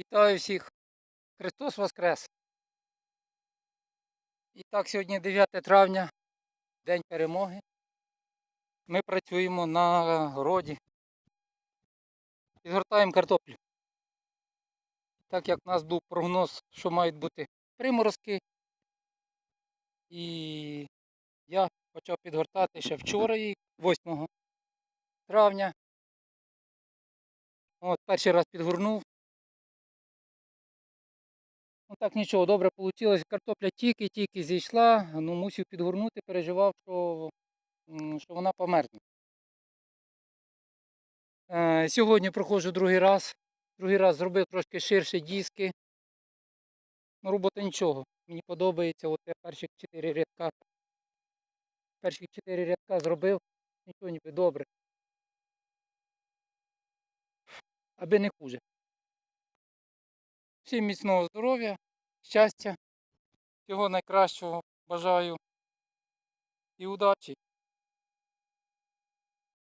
Вітаю всіх! Христос Воскрес! І так, сьогодні 9 травня, День перемоги. Ми працюємо на городі. Підгортаємо картоплю. Так як у нас був прогноз, що мають бути приморозки. І я почав підгортати ще вчора, 8 травня. От, перший раз підгорнув. Так нічого, добре вийшло. Картопля тільки-тільки зійшла, ну мусив підгорнути, переживав, що, що вона померзне. Е, сьогодні проходжу другий раз. Другий раз зробив трошки ширші диски. Ну, робота нічого. Мені подобається. От я перші чотири рядка. Перші чотири рядка зробив. Нічого ніби добре. Аби не хуже. Всім міцного здоров'я, щастя, всього найкращого бажаю і удачі.